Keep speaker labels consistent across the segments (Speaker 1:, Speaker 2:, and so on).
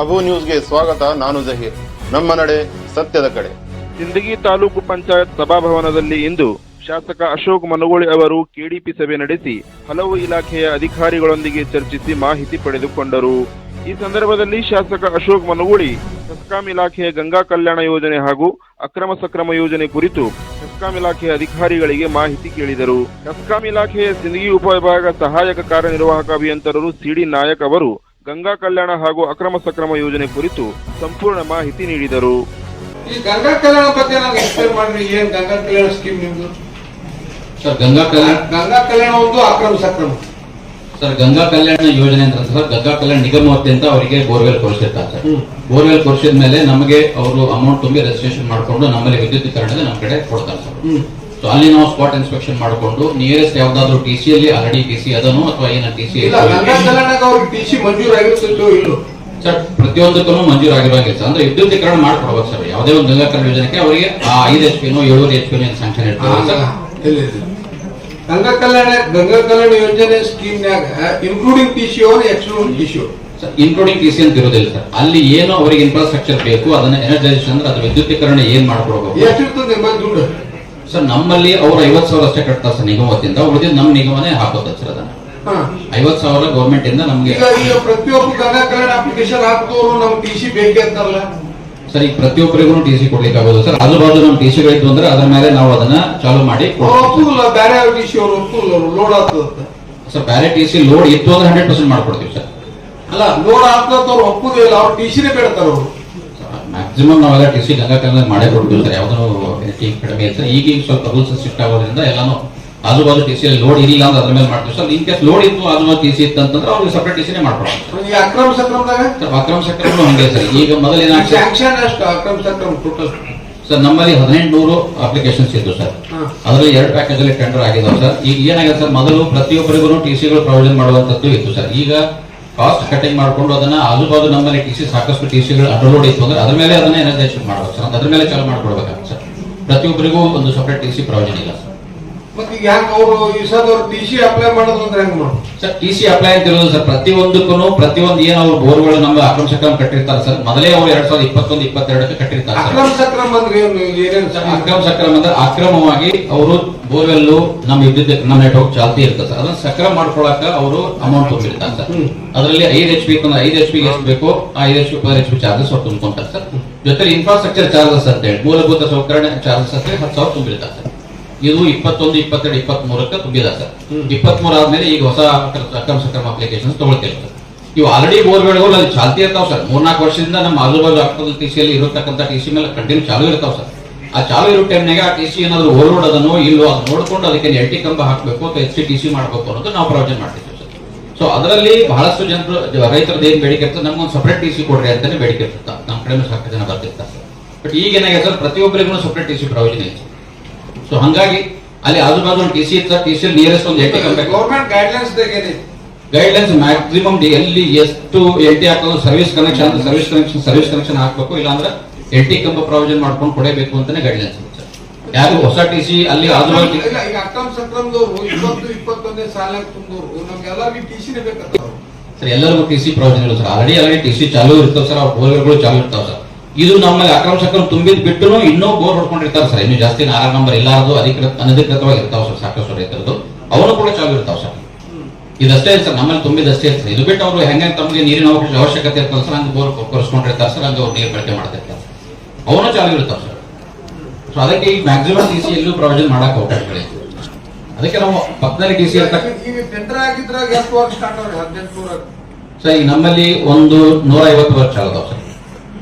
Speaker 1: ಅಬು ನ್ಯೂಸ್ಗೆ ಸ್ವಾಗತ, ನಾನು ಜಹೀರ್. ನಮ್ಮ ನಡೆ ಸತ್ಯದ ಕಡೆ.
Speaker 2: ಸಿಂದಗಿ ತಾಲೂಕು ಪಂಚಾಯತ್ ಸಭಾಭವನದಲ್ಲಿ ಇಂದು ಶಾಸಕ ಅಶೋಕ್ ಮನಗೋಳಿ ಅವರು ಕೆಡಿಪಿ ಸಭೆ ನಡೆಸಿ ಹಲವು ಇಲಾಖೆಯ ಅಧಿಕಾರಿಗಳೊಂದಿಗೆ ಚರ್ಚಿಸಿ ಮಾಹಿತಿ ಪಡೆದುಕೊಂಡರು. ಈ ಸಂದರ್ಭದಲ್ಲಿ ಶಾಸಕ ಅಶೋಕ್ ಮನಗೋಳಿ, ಸಸ್ಕಾಂ ಇಲಾಖೆಯ ಗಂಗಾ ಕಲ್ಯಾಣ ಯೋಜನೆ ಹಾಗೂ ಅಕ್ರಮ ಸಕ್ರಮ ಯೋಜನೆ ಕುರಿತು ಸಸ್ಕಾಂ ಇಲಾಖೆಯ ಅಧಿಕಾರಿಗಳಿಗೆ ಮಾಹಿತಿ ಕೇಳಿದರು. ಸಸ್ಕಾಂ ಇಲಾಖೆಯ ಸಿಂದಗಿ ಉಪವಿಭಾಗ ಸಹಾಯಕ ಕಾರ್ಯನಿರ್ವಾಹಕ ಅಭಿಯಂತರರು ಸಿಡಿ ನಾಯಕ್ ಅವರು ಗಂಗಾ ಕಲ್ಯಾಣ ಹಾಗೂ ಅಕ್ರಮ ಸಕ್ರಮ ಯೋಜನೆ ಕುರಿತು ಸಂಪೂರ್ಣ ಮಾಹಿತಿ ನೀಡಿದರು.
Speaker 3: ಈ ಗಂಗಾ ಕಲ್ಯಾಣ ಬಗ್ಗೆ ಮಾಡಿ ಎಕ್ಸ್ಪ್ಲೇನ್ ಮಾಡ್ರಿ ಏನ್ ಗಂಗಾ ಕಲ್ಯಾಣ ಸ್ಕೀಮ್ ನಿಮ್ದು?
Speaker 4: ಸರ್ ಗಂಗಾ ಕಲ್ಯಾಣ
Speaker 3: ಗಂಗಾ ಕಲ್ಯಾಣ ಒಂದು ಅಕ್ರಮ ಸಕ್ರಮ.
Speaker 4: ಸರ್ ಗಂಗಾ ಕಲ್ಯಾಣ ಯೋಜನೆ ಅಂತ ಸರ್ ಗಂಗಾ ಕಲ್ಯಾಣ ನಿಗಮ ಅತ್ಯಂತ ಅವರಿಗೆ ಬೋರ್ವೆಲ್ ಕೊಡಿಸಿರ್ತಾರೆ ಸರ್.
Speaker 3: ಹ್ಮ್.
Speaker 4: ಬೋರ್ವೆಲ್ ಕೊಡಿಸಿದ ಮೇಲೆ ನಮಗೆ ಅವರು ಅಮೌಂಟ್ ತುಂಬಿ ರಿಜಿಸ್ಟ್ರೇಷನ್ ಮಾಡ್ಕೊಂಡು ನಮ್ಮಲ್ಲಿ ವಿದ್ಯುತೀಕರಣದ ನಮ್ಮ ಕಡೆ ಕೊಡ್ತಾರೆ ಸರ್.
Speaker 3: ಹ್ಮ್.
Speaker 4: ಸೊ ಅಲ್ಲಿ ನಾವು ಸ್ಪಾಟ್ ಇನ್ಸ್ಪೆಕ್ಷನ್ ಮಾಡಿಕೊಂಡು ನಿಯರೆಸ್ಟ್ ಯಾವ್ದಾದ್ರು ಟಿ ಸಿ ಅಲ್ಲಿ ಆಲ್ರೆಡಿ ಟಿ ಸಿ ಅದನ್ನು ಅಥವಾ ಏನ ಟಿ ಸಿ
Speaker 3: ಇಲ್ಲ ಗಂಗಾ ಕಲ್ಯಾಣಕ್ಕೆ ಅವ್ರಿಗೆ ಟಿ ಸಿ ಮಂಜೂರು ಆಗಿರುತ್ತೋ ಇಲ್ಲೋ
Speaker 4: ಸರ್ ಪ್ರತಿಯೊಂದಕ್ಕೂ ಸರ್. ಅಂದ್ರೆ ವಿದ್ಯುದೀಕರಣ ಮಾಡ್ಕೊಡ್ಬೇಕು ಸರ್. ಯಾವುದೇ ಒಂದು ಗಂಗಾ ಕಲ್ಯಾಣ ಯೋಜನೆಗೆ ಅವರಿಗೆ ಆ ಐದು ಎಚ್ ಪಿನೋ ಏಳೂರು ಎಚ್ ಪಿನೋ ಸ್ಯಾಂಕ್ಷನ್ ಸರ್.
Speaker 3: ಇಲ್ಲ. ಗಂಗಾ ಕಲ್ಯಾಣ ಗಂಗಾ ಕಲ್ಯಾಣ ಯೋಜನೆ ಸ್ಕೀಮ್ನ್ಯಾಗ ಇನ್ಕ್ಲೂಡಿಂಗ್ ಟಿ ಸಿ ಅವ್ರು ಎಕ್ಸ್ಕ್ಲೂಡಿಂಗ್ ಟಿ ಸಿ ಅವ್ರು.
Speaker 4: ಇನ್ಕ್ಲೂಡಿಂಗ್ ಟಿ ಸಿ ಅಂತ ಇರೋದಿಲ್ಲ ಸರ್. ಅಲ್ಲಿ ಏನು ಅವರಿಗೆ ಇನ್ಫ್ರಾಸ್ಟ್ರಕ್ಚರ್ ಬೇಕು ಅದನ್ನ ಎನರ್ಜೈಸೇಷನ್ ಅಂದ್ರೆ ಅದು ವಿದ್ಯುತೀಕರಣ ಏನ್ ಮಾಡ್ಕೊಡ್ಬೇಕು?
Speaker 3: ಎಷ್ಟಿರ್ತದೆ ದುಡ್ಡು?
Speaker 4: ಸರ್ ನಮ್ಮಲ್ಲಿ ಅವ್ರು ಐವತ್ ಸಾವಿರ ಅಷ್ಟೇ ಕಟ್ತಾರೆ ಸರ್ ನಿಗಮದಿಂದ. ಉಳಿದಿದ್ದು ನಮ್ಮ ನಿಗಮನೇ ಹಾಕೋತಾರೆ ಸರ್ ಅದನ್ನ.
Speaker 3: ಹಾ.
Speaker 4: ಐವತ್ ಸಾವಿರ ಗೌರ್ಮೆಂಟ್ ಇಂದ ನಮ್ಗೆ.
Speaker 3: ಈಗ ಈಗ ಪ್ರತಿಯೊಬ್ಬ ಗಂಗಾ ಅಪ್ಲಿಕೇಶನ್ ಹಾಕಿದವರು ನಮ್ ಟಿ ಸಿ ಬೇಕೇ ಅಂತಾರಲ್ಲ.
Speaker 4: ಸರ್ ಈಗ ಪ್ರತಿಯೊಬ್ಬರಿಗೂ ಟಿ ಸಿ ಕೊಡ್ಲಿಕ್ಕೆ ಆಗೋದು ಸರ್ ಅದ್ರ ಬಾಜು ನಮ್ಗೆ ಟಿ ಸಿಗಳಿದ್ದು ಅಂದ್ರೆ ಅದ್ರ ಮೇಲೆ ನಾವು ಅದನ್ನ ಚಾಲು ಮಾಡಿ
Speaker 3: ಬೇರೆ ಟಿ ಸಿ ಅವ್ರು ಲೋಡ್ ಆಗ್ತದ
Speaker 4: ಸರ್ ಬೇರೆ ಟಿ ಸಿ ಲೋಡ್ ಇತ್ತು ಅಂದ್ರೆ ಹಂಡ್ರೆಡ್ ಪರ್ಸೆಂಟ್ ಮಾಡ್ಕೊಡ್ತೀವಿ ಸರ್.
Speaker 3: ಅಲ್ಲ ಲೋಡ್ ಆಗ್ತದ ಅವ್ರು ಒಪ್ಪುದಿಲ್ಲ ಅವ್ರು ಟಿ ಸಿನೇ ಬೇಡ್ತಾರ ಅವ್ರು.
Speaker 4: ಮ್ಯಾಕ್ಸಿಮಮ್ ನಾವೆಲ್ಲ ಟಿ ಸಿ ಗಂಗಾ ಕಲ್ಯಾಣ ಮಾಡೇ ಕೊಡ್ತಿರ್ತಾರೆ. ಯಾವ್ದು ಈಗ ಕಡಿಮೆ ಇರ್ತಾರೆ ಸರ್ ಈಗ ಈಗ ಸ್ವಲ್ಪ ರೂಲ್ಸ್ ಶಿಫ್ಟ್ ಆಗೋದ್ರಿಂದ ಎಲ್ಲಾನು ಆಜು ಬಾಜು ಟಿ ಸಿ ಲೋಡ್ ಇರಲಿಲ್ಲ ಅಂದ್ರೆ ಅದ್ರ ಮೇಲೆ ಮಾಡ್ತೀವಿ. ಸರ್ ಇನ್ ಕೇಸ್ ಲೋಡ್ ಇತ್ತು ಆಜು ಬಾಜು ಟಿ ಸಿ ಇತ್ತು ಅಂತಂದ್ರೆ ಅವ್ರಿಗೆ ಸಪ್ರೇಟ್ ಟಿ ಸಿನೇ ಮಾಡ್ಕೊಡೋದು.
Speaker 3: ಈ ಅಕ್ರಮ ಸಕ್ರಮದಾಗ?
Speaker 4: ಸರ್ ಅಕ್ರಮ ಸಕ್ರಮ ಹಂಗೆ ಸರ್. ಈಗ ಮೊದಲು ಏನಾಗ್ತದೆ
Speaker 3: ಸ್ಯಾಂಕ್ಷನ್ ಅಷ್ಟು ಅಕ್ರಮ ಸಕ್ರಮ ಟೋಟಲ್
Speaker 4: ಸರ್ ನಮ್ಮಲ್ಲಿ ಹದಿನೆಂಟು ನೂರು ಅಪ್ಲಿಕೇಶನ್ಸ್ ಇದ್ದು ಸರ್. ಅದರಲ್ಲಿ ಎರಡು ಪ್ಯಾಕೇಜ್ ಅಲ್ಲಿ ಟೆಂಡರ್ ಆಗಿದಾವೆ ಸರ್. ಈಗ ಏನಾಗಿದೆ ಸರ್? ಮೊದಲು ಪ್ರತಿಯೊಬ್ಬರಿಗೂ ಟಿ ಸಿಗಳು ಪ್ರೊವಿಷನ್ ಮಾಡುವಂಥದ್ದು ಇತ್ತು ಸರ್. ಈಗ ಕಾಸ್ಟ್ ಕಟಿಂಗ್ ಮಾಡಿಕೊಂಡು ಅದನ್ನ ಆಜು ಬಾಜು ನಮ್ಮಲ್ಲಿ ಟಿ ಸಿ ಸಾಕಷ್ಟು ಟಿ ಸಿಗಳು ಅಂಡರ್ಲೋಡ್ ಇತ್ತು ಅಂದ್ರೆ ಅದ್ರ ಮೇಲೆ ಅದನ್ನ ಎನರ್ಜೈಸ್ ಮಾಡಬೇಕು ಸರ್. ಅದ್ರ ಮೇಲೆ ಚಾಲು ಮಾಡ್ಕೊಡ್ಬೇಕಾಗುತ್ತೆ ಸರ್. ಪ್ರತಿಯೊಬ್ಬರಿಗೂ ಒಂದು ಸಪ್ರೇಟ್ ಟಿ ಸಿ ಪ್ರಯೋಜನ ಇಲ್ಲ ಸರ್.
Speaker 3: ಮತ್ತೆ ಈಗ ಯಾಕೆ ಅವರು ಈ ಸದವ್ರು ಟಿ ಸಿ ಅಪ್ಲೈ ಮಾಡೋದು ಅಂದ್ರೆ ಹೆಂಗ್ ಮಾಡೋದು?
Speaker 4: ಸರ್ ಟಿ ಸಿ ಅಪ್ಲೈ ಅಂತ ಇರೋದು ಸರ್ ಪ್ರತಿಯೊಂದಕ್ಕೂ ಪ್ರತಿಯೊಂದು ಏನು ಅವ್ರು ಬೋರ್ಗಳು ನಮ್ಮ ಅಕ್ರಮ ಸಕ್ರಮ ಕಟ್ಟಿರ್ತಾರೆ ಸರ್. ಮೊದಲೇ ಅವ್ರು ಎರಡ್ ಸಾವಿರದ ಇಪ್ಪತ್ತೊಂದು ಇಪ್ಪತ್ತೆರಡಕ್ಕೆ ಕಟ್ಟಿರ್ತಾರೆ
Speaker 3: ಅಕ್ರಮ ಸಕ್ರಮ ಅಂದ್ರೆ ಏನೇನು
Speaker 4: ಸರ್, ಅಕ್ರಮ ಸಕ್ರಮ ಅಂದ್ರೆ ಅಕ್ರಮವಾಗಿ ಅವರು ಬೋರ್ವೆಲ್ಲು ನಮ್ಮ ವಿದ್ಯುತ್ ನಮ್ಮ ನೆಟ್ವರ್ಕ್ ಚಾಲ್ತಿ ಇರ್ತದೆ ಸರ್. ಅದನ್ನ ಸಕ್ರಮ ಮಾಡ್ಕೊಳಕ ಅವರು ಅಮೌಂಟ್ ತುಂಬಿರ್ತಾರೆ ಸರ್. ಅದರಲ್ಲಿ ಐದು ಎಚ್ ಪಿ ಅಂದ್ರೆ ಐದು ಎಚ್ ಪಿ ಎಷ್ಟು ಬೇಕು ಆ ಐದು H P per H P charges ಅವ್ರು ತುಂಬ್ಕೊಂತಾರೆ ಸರ್. ಜೊತೆ ಇನ್ಫ್ರಾಸ್ಟ್ರಕ್ಚರ್ ಚಾರ್ಜಸ್ ಅಂತ ಹೇಳಿ ಮೂಲಭೂತ ಸೌಕರ್ಯ ಚಾರ್ಜಸ್ ಅಂತ ಹತ್ತು ಸಾವಿರ ತುಂಬಿರ್ತಾರೆ ಸರ್. ಇದು ಇಪ್ಪತ್ತೊಂದು ಇಪ್ಪತ್ತೆರಡು ಇಪ್ಪತ್ತ್ ಮೂರಕ್ಕೆ ತುಂಬಿದ ಸರ್. ಇಪ್ಪತ್ತ್ ಮೂರು ಆದ್ಮೇಲೆ ಈಗ ಹೊಸ ಅಕ್ರ- ಅಕ್ರಮ ಸಕ್ರಮ ಅಪ್ಲಿಕೇಶನ್ ತಗೊಳ್ತೇವೆ ಇವು ಆಲ್ರೆಡಿ ಬೋರ್ವೆಲ್ಗಳು ಅಲ್ಲಿ ಚಾಲ್ತಿ ಇರ್ತಾವ ಸರ್. ಮೂರ್ನಾಲ್ಕು ವರ್ಷದಿಂದ ನಮ್ಮ ಆಜುಬಾಜು ಅಕ್ಕದ ಟಿ ಸಿಯಲ್ಲಿ ಇರತಕ್ಕಂಥ ಟಿ ಸಿ ಮೇಲೆ ಕಂಟಿನ್ಯೂ ಚಾಲು ಇರ್ತಾವ ಸರ್. ಆ ಚಾಲು ಇರೋ ಟೈಮ್ನಾಗ ಆ ಟಿ ಸಿ ಏನಾದ್ರು ಓವರ್ಲೋಡ್ ಅದನ್ನು ಇಲ್ಲೋ ಅದು ನೋಡ್ಕೊಂಡು ಅದಕ್ಕೆ ಎಲ್ ಟಿ ಕಂಬ ಹಾಕಬೇಕು ಅಥವಾ ಎಚ್ ಸಿ ಟಿ ಸಿ ಮಾಡಬೇಕು ಅನ್ನೋದು ನಾವು ಪ್ರಯೋಜನ ಮಾಡ್ತಿದ್ದೀವಿ ಸರ್. ಸೊ ಅದರಲ್ಲಿ ಬಹಳಷ್ಟು ಜನರು ರೈತರದ್ದು ಏನು ಬೇಡಿಕೆ ಇರ್ತದೆ? ನಮ್ಗೊಂದು ಸಪ್ರೇಟ್ ಟಿ ಸಿ ಕೊಡ್ರಿ ಅಂತಾನೆ ಬೇಡಿಕೆ ಇರ್ತದೆ. ನಮ್ಮ ಕಡೆ ಸಾಕಷ್ಟು ಜನ ಬರ್ತಿರ್ತಾರೆ. ಬಟ್ ಈಗ ಏನಾಗಿದೆ ಸರ್? ಪ್ರತಿಯೊಬ್ಬರಿಗೂ ಸಪ್ರೇಟ್ ಟಿ ಸಿ ಪ್ರಯೋಜನ ಇದೆ. ಸೊ ಹಂಗಾಗಿ ಅಲ್ಲಿ ಆಜುಬಾಜು ಒಂದು ಟಿ ಸಿ ಇತ್ತು ಟಿ ಸಿ ನಿಯರೆಸ್ಟ್ ಒಂದು ಎಟಿ ಕಂಬ
Speaker 3: ಗೌರ್ಮೆಂಟ್ ಗೈಡ್ಲೈನ್ಸ್ ಏನಿದೆ
Speaker 4: ಗೈಡ್ಲೈನ್ಸ್ ಮ್ಯಾಕ್ಸಿಮಮ್ ಎಲ್ಲಿ ಎಷ್ಟು ಎಲ್ ಟಿ ಹಾಕೋದು ಸರ್ವಿಸ್ ಕನೆಕ್ಷನ್ ಅಂದ್ರೆ ಸರ್ವಿಸ್ ಕನೆಕ್ಷನ್ ಸರ್ವಿಸ್ ಕನೆಕ್ಷನ್ ಹಾಕ್ಬೇಕು ಇಲ್ಲಾಂದ್ರೆ ಎಲ್ ಟಿ ಕಂಬ ಪ್ರಾವಿಷನ್ ಮಾಡ್ಕೊಂಡು ಕೊಡಬೇಕು ಅಂತಾನೆ ಗೈಡ್ಲೈನ್ಸ್ ಯಾರು ಹೊಸ ಟಿ ಸಿ ಅಲ್ಲಿ ಆಜುಬಾಜು
Speaker 3: ಇಲ್ಲ ಈಗ ಅಕ್ರಮ ಸಕ್ರಮದವ್ರು ಇಪ್ಪತ್ತು ಇಪ್ಪತ್ತೊಂದೇ ಸಾಲ ತುಂಬಿದವ್ರು. ನಮ್ಗೆಲ್ಲರಿಗೂ ಟಿ ಸಿನೇ ಬೇಕಂತ
Speaker 4: ಸರ್ ಎಲ್ಲರಿಗೂ ಟಿ ಸಿ ಪ್ರಾವಿಷನ್ ಇಲ್ಲ sir. Already already T C ಚಾಲೂ ಇರ್ತಾವೆ ಸರ್. ಅವ್ರ ಬೋರ್ಗಳು ಚಾಲೂ ಇರ್ತಾವೆ ಸರ್. ಇದು ನಮ್ಮಲ್ಲಿ ಅಕ್ರಮ ಸಕ್ರಮ ತುಂಬಿದ್ ಬಿಟ್ಟು ಇನ್ನೂ ಬೋರ್ ಹೊಡ್ಕೊಂಡಿರ್ತಾರೆ ಸರ್. ಇನ್ನು ಜಾಸ್ತಿ ಆರ್ ನಂಬರ್ ಇಲ್ಲಾರದು ಅಧಿಕೃತ ಅನಧಿಕೃತವಾಗಿ ಇರ್ತಾವ ಸರ್ ಸಾಕಷ್ಟು ರೈತರದ್ದು. ಅವನು ಕೂಡ ಚಾಲು ಇರ್ತಾವ ಸರ್. ಇದಷ್ಟೇ ಸರ್ ನಮ್ಮಲ್ಲಿ ತುಂಬಿದಷ್ಟೇ ಇರ್ತದೆ ಇದು ಬಿಟ್ಟು ಅವರು ಹೆಂಗೆ ತಮಗೆ ನೀರಿನ ಅವಶ್ಯ- ಅವಶ್ಯಕತೆ ಇರ್ತದೆ ಸರ್ ಹಂಗೆ ಬೋರ್ ಕೊರ್ಸ್ಕೊಂಡಿರ್ತಾರೆ ಸರ್ ಹಂಗೆ ಅವ್ರು ನೀರು ಬಳಕೆ ಮಾಡ್ತಿರ್ತಾರೆ. ಅವನು ಚಾಲು ಇರ್ತಾವ ಸರ್. ಸೊ ಅದಕ್ಕೆ ಈ ಮ್ಯಾಕ್ಸಿಮಮ್ ಡಿ ಸಿ ಎಲ್ಲೂ ಪ್ರೊವಿಷನ್ ಮಾಡಕ್ ಹೋಗ್ತಾರೆ ಅದಕ್ಕೆ ನಾವು ಪಕ್ಕದಲ್ಲಿ ಡಿ ಸಿ ಸರ್ ಈಗ ನಮ್ಮಲ್ಲಿ ಒಂದು ನೂರ ಐವತ್ತು ವರ್ಷ ಅದಾವ ಸರ್.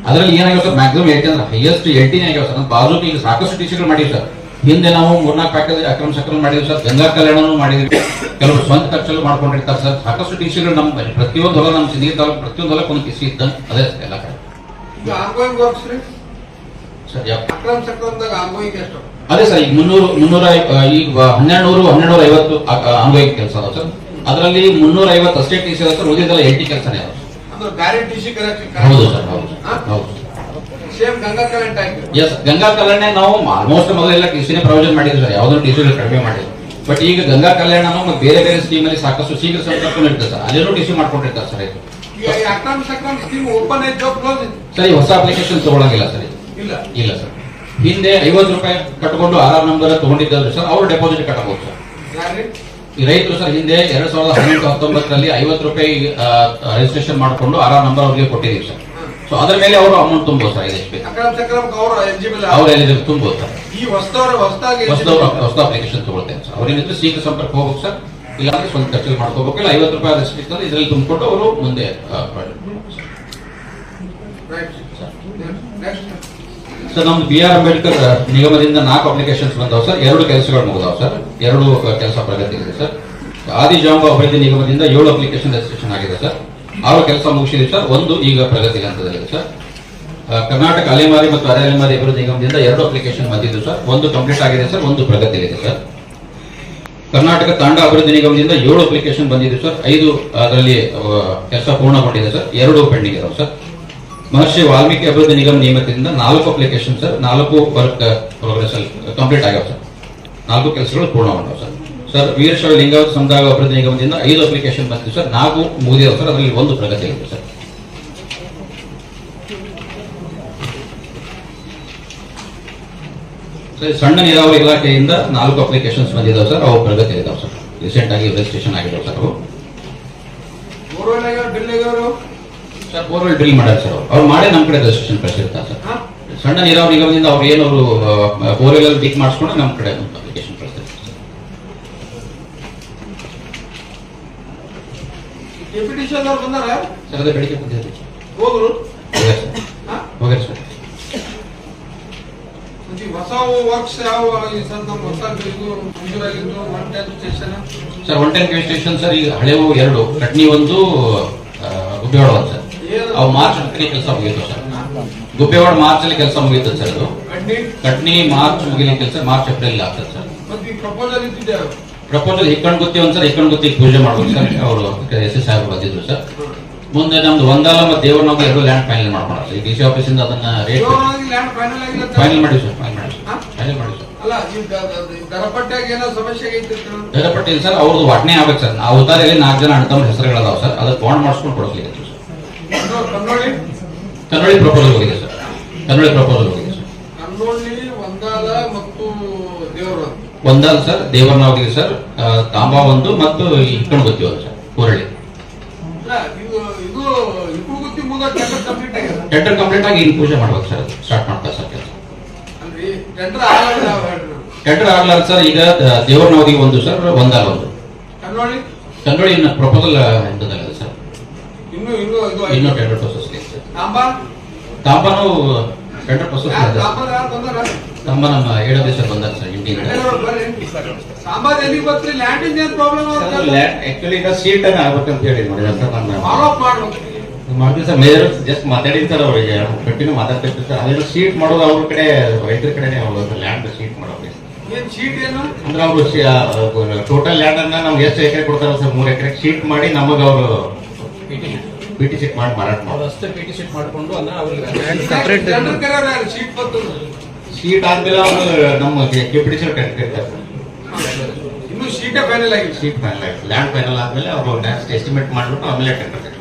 Speaker 4: ಅದರಲ್ಲಿ ಏನಾಗ್ಯಾವ ಸರ್ ಮ್ಯಾಕ್ಸಿಮಮ್ ಏಟಿ ಅಂದ್ರೆ ಹೈಯೆಸ್ಟ್ ಏಟಿನೇ ಆಗ್ಯಾವ ಸರ್ ನಮ್ಮ ಬಾಜು ಈಗ ಸಾಕಷ್ಟು ಟೀಚರ್ಗಳು ಮಾಡಿವಿ ಸರ್. ಹಿಂದೆ ನಾವು ಮೂರ್ನಾಲ್ಕು ಪ್ಯಾಕೇಜ್ ಅಕ್ರಮ ಸಕ್ರಮ ಮಾಡಿದ್ವಿ ಸರ್. ಗಂಗಾ ಕಲ್ಯಾಣನೂ ಮಾಡಿದ್ವಿ. ಕೆಲವರು ಸ್ವಂತ ಖರ್ಚಲ್ಲೂ ಮಾಡ್ಕೊಂಡಿರ್ತಾರೆ ಸರ್. ಸಾಕಷ್ಟು ಟೀಚರ್ಗಳು ನಮ್ಮ ಪ್ರತಿಯೊಂದು ಹೊಲ ನಮ್ಮ ಸಿಂಧಿ ತಾಲೂಕು ಪ್ರತಿಯೊಂದು ಹೊಲಕ್ಕೆ ಒಂದು ಕಿಸಿ ಇದ್ದಂಗೆ ಅದೇ ಸರ್ ಎಲ್ಲ ಕಡೆ. ಸರ್
Speaker 3: ಅಕ್ರಮ ಸಕ್ರಮದಾಗ ಎಷ್ಟು?
Speaker 4: ಅದೇ ಸರ್ ಈಗ ಮುನ್ನೂರು ಮುನ್ನೂರ ಈಗ ಹನ್ನೆರಡು ನೂರು ಹನ್ನೆರಡು ನೂರ ಐವತ್ತು ಅಂಗವಾಗಿ ಕೆಲಸ ಅದಾವ ಸರ್. ಅದರಲ್ಲಿ ಮುನ್ನೂರ ಐವತ್ತು ಅಷ್ಟೇ ಟೀಚರ್ ಅಂತ ಅದ ಉಳಿದೆಲ್ಲ ಏಟಿ ಕೆಲಸನೇ ಅದಾವ
Speaker 3: ಅಂದ್ರೆ ಬ್ಯಾರೆ ಟಿ
Speaker 4: ಹೌದು ಸರ್ ಹೌದು ಹೌದು
Speaker 3: ಸೇಮ್ ಗಂಗಾ
Speaker 4: ಎಸ್ ಕಲ್ಯಾಣ ನಾವು ಆಲ್ಮೋಸ್ಟ್ ಮೊದಲೆಲ್ಲ ಟಿಸಿನೇ ಪ್ರಯೋಜನ ಮಾಡಿದ್ರು ಸರ್ ಯಾವುದೋ ಟಿಸಿ ಕಡಿಮೆ ಮಾಡಿದ್ವಿ. ಬಟ್ ಈಗ ಗಂಗಾ ಕಲ್ಯಾಣ ನಮ್ಮ ಬೇರೆ ಬೇರೆ ಸ್ಕೀಮ್ ಅಲ್ಲಿ ಸಾಕಷ್ಟು ಶೀಘ್ರ ಸಂಪರ್ಕ ಇರ್ತದೆ ಸರ್ ಅಲ್ಲೇನೂ ಟಿಸಿ ಮಾಡ್ಕೊಂಡಿರ್ತಾರೆ ಸರ್ ಇದು. ಸರ್ ಹೊಸ ಅಪ್ಲಿಕೇಶನ್ ತಗೊಳಂಗಿಲ್ಲ ಸರ್.
Speaker 3: ಇಲ್ಲ.
Speaker 4: ಇಲ್ಲ ಸರ್. ಹಿಂದೆ ಐವತ್ತು ರೂಪಾಯಿ ಕಟ್ಕೊಂಡು ಆರ್ ನಂಬರ್ ತಗೊಂಡಿದ್ದಾರೆ ಸರ್ ಅವ್ರು ಡೆಪಾಸಿಟ್ ಕಟ್ಟಬಹುದು ಸರ್. ರೈತರು ಸರ್ ಹಿಂದೆ ಎರಡ್ ಸಾವಿರದ ಹದಿನೆಂಟು ಹತ್ತೊಂಬತ್ತರಲ್ಲಿ ಐವತ್ತು ರೂಪಾಯಿ ರಿಜಿಸ್ಟ್ರೇಷನ್ ಮಾಡಿಕೊಂಡು ಆರಾಮ್ ನಂಬರ್ ಅವ್ರಿಗೆ ಕೊಟ್ಟಿದ್ದೀವಿ ಸರ್. ಸೊ ಅದರ ಮೇಲೆ ಅವರು ಅಮೌಂಟ್ ತುಂಬೋ ಸರ್
Speaker 3: ಸಕ್ರಮ್ ಅವ್ರು ಎಲಿಜಿಬಲ್
Speaker 4: ತುಂಬೋದು ಸರ್. ಹೊಸ ಅಪ್ಲಿಕೇಶನ್ ತಗೊಳ್ತೇನೆ ಸರ್. ಅವ್ರೇನಿದ್ರೆ ಶೀಘ್ರ ಸಂಪರ್ಕ ಹೋಗ್ಬೇಕು ಸರ್. ಇಲ್ಲಾಂದ್ರೆ ಸ್ವಲ್ಪ ಖರ್ಚು ಮಾಡ್ಕೋಬೇಕು. ಇಲ್ಲ ಐವತ್ತು ರೂಪಾಯಿ ರಿಜಿಸ್ಟ್ರೇಷನ್ ಇದರಲ್ಲಿ ತುಂಬಿಕೊಂಡು ಅವರು ಮುಂದೆ ಆ, project ಮಾಡ್ಬೋದು ಸರ್.
Speaker 3: ನೆಕ್ಸ್ಟ್
Speaker 4: ಸರ್, ನಮ್ದು ಬಿ ಆರ್ ಅಂಬೇಡ್ಕರ್ ನಿಗಮದಿಂದ ನಾಲ್ಕು ಅಪ್ಲಿಕೇಶನ್ಸ್ ಬಂದವು ಸರ್. ಎರಡು ಕೆಲಸಗಳು ಮುಗಿದವು ಸರ್. ಎರಡು ಕೆಲಸ ಪ್ರಗತಿ ಇದೆ ಸರ್. ಆದಿಜಾಂಬ ಅಭಿವೃದ್ಧಿ ನಿಗಮದಿಂದ ಏಳು ಅಪ್ಲಿಕೇಶನ್ ರಿಜಿಸ್ಟ್ರೇಷನ್ ಆಗಿದೆ ಸರ್. ಆರು ಕೆಲಸ ಮುಗಿಸಿದೆ ಸರ್. ಒಂದು ಈಗ ಪ್ರಗತಿ ಹಂತದಲ್ಲಿದೆ ಸರ್. ಕರ್ನಾಟಕ ಅಲೆಮಾರಿ ಮತ್ತು ಅರೆ ಅಲೆಮಾರಿ ಅಭಿವೃದ್ಧಿ ನಿಗಮದಿಂದ ಎರಡು ಅಪ್ಲಿಕೇಶನ್ ಬಂದಿದ್ದು ಸರ್. ಒಂದು ಕಂಪ್ಲೀಟ್ ಆಗಿದೆ ಸರ್. ಒಂದು ಪ್ರಗತಿಯಲ್ಲಿದೆ ಸರ್. ಕರ್ನಾಟಕ ತಾಂಡ ಅಭಿವೃದ್ಧಿ ನಿಗಮದಿಂದ ಏಳು ಅಪ್ಲಿಕೇಶನ್ ಬಂದಿದೆ ಸರ್. ಐದು ಅದರಲ್ಲಿ ಕೆಲಸ ಪೂರ್ಣಗೊಂಡಿದೆ ಸರ್. ಎರಡು ಪೆಂಡಿಂಗ್ ಇದಾವೆ ಸರ್. ಮಹರ್ಷಿ ವಾಲ್ಮೀಕಿ ಅಭಿವೃದ್ಧಿ ನಿಗಮ ನಿಯಮಿತದಿಂದ ನಾಲ್ಕು ಅಪ್ಲಿಕೇಶನ್ ಸರ್ ನಾಲ್ಕು ವರ್ಕ್ ಪ್ರೋಗ್ರೆಸ್ ಕಂಪ್ಲೀಟ್ ಆಗ್ಯಾವ ಸರ್ ನಾಲ್ಕು ಕೆಲಸಗಳು ಪೂರ್ಣಗೊಂಡವು ಸರ್ ಸರ್ ವೀರಶೈವ ಲಿಂಗಾವತ ಸಮುದಾಯ ಅಭಿವೃದ್ಧಿ ನಿಗಮದಿಂದ ಐದು ಅಪ್ಲಿಕೇಶನ್ ಬಂದಿದೆ ಸರ್ ನಾಲ್ಕು ಮುಗಿದಿವೆ ಸರ್ ಅದರಲ್ಲಿ ಒಂದು ಪ್ರಗತಿ ಆಗಿದೆ ಸರ್ ಸರ್, ಸಣ್ಣ ನೀರಾವರಿ ಇಲಾಖೆಯಿಂದ ನಾಲ್ಕು ಅಪ್ಲಿಕೇಶನ್ಸ್ ಬಂದಿದ್ದಾವೆ ಸರ್ ಅವು ಪ್ರಗತಿ ಇದಾವೆ ಸರ್ ರೀಸೆಂಟ್ ಆಗಿ ರಿಜಿಸ್ಟ್ರೇಷನ್ ಆಗಿದ್ದಾವೆ ಸರ್ ಅವು. ಸರ್ ಬೋರ್ವೆಲ್ ಡ್ರಿಲ್ ಮಾಡೋದು ಸರ್ ಅವ್ರು. ಮಾಡೇ ನಮ್ಮ ಕಡೆ ರಿಜಿಸ್ಟ್ರೇಷನ್ ಕಳಿಸಿರ್ತಾರೆ ಸರ್ ಸಣ್ಣ ನೀರಾವರಿ ನಿಗಮದಿಂದ ಅವ್ರು ಏನು ಅವರು ಬೋರ್ವೆಲ್ ಅಲ್ಲಿ ಟಿಕ್ ಮಾಡಿಸ್ಕೊಂಡು ನಮ್ಮ ಕಡೆ ಅಪ್ಲಿಕೇಶನ್ ಕಳಿಸ್ತಾರೆ.
Speaker 3: ಡೆಪ್ಯುಟೇಷನ್ ಅವ್ರು ಬಂದಾರ?
Speaker 4: ಸರ್ ಅದೇ ಬೆಳಿಗ್ಗೆ ಬಂದಿದೆ
Speaker 3: ಹೋಗ್ರು
Speaker 4: ಹೋಗ್ಯಾರ ಸರ್ ಸರ್
Speaker 3: ಹೊಸ ವರ್ಕ್ಸ್ ಯಾವ ಸರ್ ನಮ್ಮ ಹೊಸ ಮಂಜೂರಾಗಿದ್ದು one ten station
Speaker 4: sir one K station sir ಈಗ ಹಳೆವು ಎರಡು ಕಟ್ನಿ ಒಂದು ಉಪಯೋಗ ಸರ್ ಅವು ಮಾರ್ಚ್ ಹತ್ತನೇ ಕೆಲಸ ಮುಗೀತು ಸರ್. ಗುಬ್ಬೇವಾಡ ಮಾರ್ಚ್ ಅಲ್ಲಿ ಕೆಲಸ ಮುಗೀತು ಸರ್ ಅದು. ಕಟ್ನಿ ಮಾರ್ಚ್ ಮುಗಿಲಿ ಕೆಲಸ ಮಾರ್ಚ್ ಏಪ್ರಿಲ್ ಆಗ್ತದೆ ಸರ್.
Speaker 3: ಪ್ರಪೋಸಲ್
Speaker 4: ಹಿಕ್ಕಣ್ ಗುತ್ತಿ ಒಂದ್ಸಲ ಹಿಕ್ಕಣ್ ಗುತ್ತಿ ಪೂಜೆ ಮಾಡ್ಬೇಕು ಸರ್. ಅವರು ಎಸ್ ಎಸ್ ಸಾಹೇಬ್ ಬಂದಿದ್ರು ಸರ್. ಮುಂದೆ ನಮ್ದು ಒಂದಾಲ ಮತ್ತು ದೇವರನಾಗ ಎರಡು ಲ್ಯಾಂಡ್ ಫೈನಲ್ ಮಾಡ್ಕೊಳ ಈ ಡಿ ಸಿ ಆಫೀಸಿಂದ ಅದನ್ನ ರೇಟ್
Speaker 3: ಫೈನಲ್
Speaker 4: ಮಾಡಿ ಸರ್ ಫೈನಲ್ ಮಾಡಿ? ಫೈನಲ್ ಮಾಡಿ ಸರ್.
Speaker 3: ಅಲ್ಲ ಈ ದ- ದ- ದ- ದರಪಟ್ಟ್ಯಾಗ ಏನೋ ಸಮಸ್ಯೆ ಆಗೈತಿ ಅಂತ
Speaker 4: ಸರ್ ಅವ್ರದ್ದು ವಾಟ್ನೆ ಆಗ್ಬೇಕು ಸರ್. ನಾವು ನಾಲ್ಕು ಜನ ಅಣ್ಣ ತಮ್ಮ ಹೆಸರುಗಳದಾವ ಸರ್. ಅದಕ್ಕೆ ಬಾಂಡ್ ಮಾಡಿಸ್ಕೊಂಡು
Speaker 3: ಕನ್ನೋಳಿ
Speaker 4: ಕನ್ನಡಿ ಪ್ರಪೋಸಲ್ ಹೋಗಿದೆ ಸರ್. ಕನ್ನಡಿ ಪ್ರಪೋಸಲ್ ಹೋಗಿದೆ ಸರ್.
Speaker 3: ಒಂದಾಲ ಮತ್ತು ಹೋಗಿದೆ
Speaker 4: ಒಂದಲ್ಲ ಸರ್ ದೇವರನಾವದಿಗೆ ಸರ್. ಆ, ತಾಂಬಾ ಒಂದು ಮತ್ತು ಇಟ್ಕೊಂಡು ಗೊತ್ತಿವಲ್ಲ ಸರ್ ಊರಳ್ಳಿ
Speaker 3: ಇಲ್ಲ ಟೆಂಡರ್ ಕಂಪ್ಲೀಟ್
Speaker 4: ಆಗಿ ಇನ್ ಪೂಜೆ ಮಾಡ್ಬೇಕು ಸರ್ ಸ್ಟಾರ್ಟ್ ಮಾಡ್ತಾರೆ ಸರ್ ಕೆಲಸ.
Speaker 3: ಟೆಂಡರ್.
Speaker 4: ಆಗ್ಲಾರ ಸರ್ ಈಗ ದೇವರನಾವದಿಗೆ ಒಂದು ಸರ್ ಒಂದಾಲ ಒಂದು. ಕನ್ನಡಿ ಇನ್ನು ಪ್ರಪೋಸಲ್ ಹಂತದಲ್ಲಿದೆ ಸರ್
Speaker 3: ಇನ್ನು ಇನ್ನು ಇದು
Speaker 4: ಇನ್ನೂ. Tender process
Speaker 3: Tamba?
Speaker 4: ತಾಂಬಾನು tender process ಇದೆ. ತಾಂಬಾ ನಮ್ಮ ಏಳು ದೇಶ ಬಂದಾರೆ ಸರ್
Speaker 3: ಏನ್ ಪ್ರಾಬ್ಲಮ್
Speaker 5: ಆಕ್ಚುಲಿ ಈಗ ಸೀಟ್ ಅನ್ನ ಆಗ್ಬೇಕಂತ ಹೇಳಿ ಮಾಡಿದ್ರೆ ಸರ್ ನಾನು
Speaker 3: ಫಾಲೋ ಅಪ್ ಮಾಡ್ಬೇಕು.
Speaker 5: ಮಾಡ್ತೀವಿ ಸರ್ ಮೇಜರ್ ಜಸ್ಟ್ ಮಾತಾಡಿರ್ತಾರೆ ಅವರಿಗೆ ಕಂಟಿನ್ಯೂ ಮಾತಾಡ್ತಿರ್ತೀವಿ ಸರ್. ಅದೇನು ಸೀಟ್ ಮಾಡೋದು ಅವ್ರ ಕಡೆ ರೈತರ ಕಡೆನೇ ಅವ್ರು ಲ್ಯಾಂಡ್ ಸೀಟ್ ಮಾಡೋದು ಅಂದ್ರೆ ಅವರು ಟೋಟಲ್ ಲ್ಯಾಂಡ್ ಅನ್ನ ನಮ್ಗೆ ಎಷ್ಟು ಎಕರೆ ಕೊಡ್ತಾರ ಸರ್? ಮೂರ್ ಎಕರೆ ಶೀಟ್ ಮಾಡಿ ನಮಗ ಅವರು ಪಿ ಟಿ ಶೀಟ್ ಮಾಡಿ ಮಾರಾಟ ಮಾಡಿ
Speaker 4: ಅಷ್ಟೇ ಪಿ ಟಿ ಮಾಡಿಕೊಂಡು
Speaker 3: ಶೀಟ್ ಬಂತು
Speaker 5: ಶೀಟ್ ಆದ್ಮೇಲೆ ಅವರು ನಮ್ಮ ಕೆ ಪಿ ಟಿ ಸಿ ಕರಿತಾರೆ
Speaker 3: ಇನ್ನು ಶೀಟೇ ಫೈನಲ್ ಆಗಿಲ್ಲ
Speaker 5: ಶೀಟ್ ಫೈನಲ್ ಆಯ್ತು ಲ್ಯಾಂಡ್ ಫೈನಲ್ ಆದ್ಮೇಲೆ ಅವರು ನೆಕ್ಸ್ಟ್ ಎಸ್ಟಿಮೇಟ್ ಮಾಡ್ಬಿಟ್ಟು ಆಮೇಲೆ ಟೆಂಡರ್